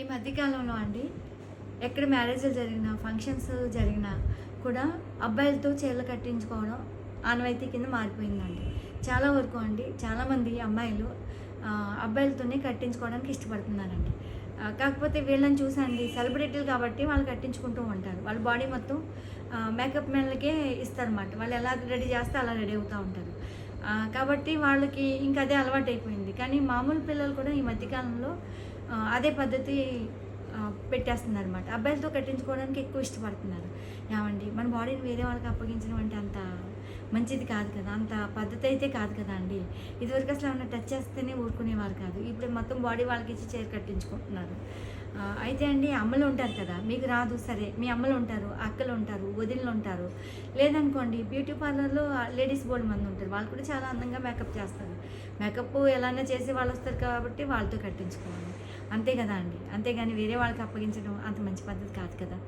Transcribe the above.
ఈ మధ్యకాలంలో అండి ఎక్కడ మ్యారేజ్లు జరిగినా ఫంక్షన్స్ జరిగినా కూడా అబ్బాయిలతో చీరలు కట్టించుకోవడం ఆనవాయితీ కింద మారిపోయిందండి. చాలా వరకు అండి చాలామంది అమ్మాయిలు అబ్బాయిలతోనే కట్టించుకోవడానికి ఇష్టపడుతున్నారండి. కాకపోతే వీళ్ళని చూసండి సెలబ్రిటీలు కాబట్టి వాళ్ళు కట్టించుకుంటూ ఉంటారు. వాళ్ళ బాడీ మొత్తం మేకప్ మెన్లకే ఇస్తారన్నమాట. వాళ్ళు ఎలా రెడీ చేస్తే అలా రెడీ అవుతూ ఉంటారు. కాబట్టి వాళ్ళకి ఇంకా అదే అలవాటు అయిపోయింది కానీ మామూలు పిల్లలు కూడా ఈ మధ్యకాలంలో అదే పద్ధతి పెట్టేస్తున్నారు అనమాట అబ్బాయిలతో కట్టించుకోవడానికి ఎక్కువ ఇష్టపడుతున్నారు. ఏమండి మన బాడీని వేరే వాళ్ళకి అప్పగించడం అంటే అంత మంచిది కాదు కదా అంత పద్ధతి అయితే కాదు కదా అండి. ఇదివరకు అసలు ఏమైనా టచ్ చేస్తేనే ఊరుకునేవారు కాదు. ఇప్పుడు మొత్తం బాడీ వాళ్ళకి ఇచ్చి చీర కట్టించుకుంటున్నారు. అయితే అండి అమ్మలు ఉంటారు కదా మీకు రాదు సరే మీ అమ్మలు ఉంటారు అక్కలు ఉంటారు వదినలు ఉంటారు. లేదనుకోండి బ్యూటీ పార్లర్లో లేడీస్ బోర్డు మంది ఉంటారు వాళ్ళు కూడా చాలా అందంగా మేకప్ చేస్తారు. మేకప్ ఎలానే చేసి వాళ్ళు వస్తారు కాబట్టి వాళ్ళతో కట్టించుకోవాలి. అంతే కదా అండి అంతేగాని వేరే వాళ్ళకి అప్పగించడం అంత మంచి పద్ధతి కాదు కదా.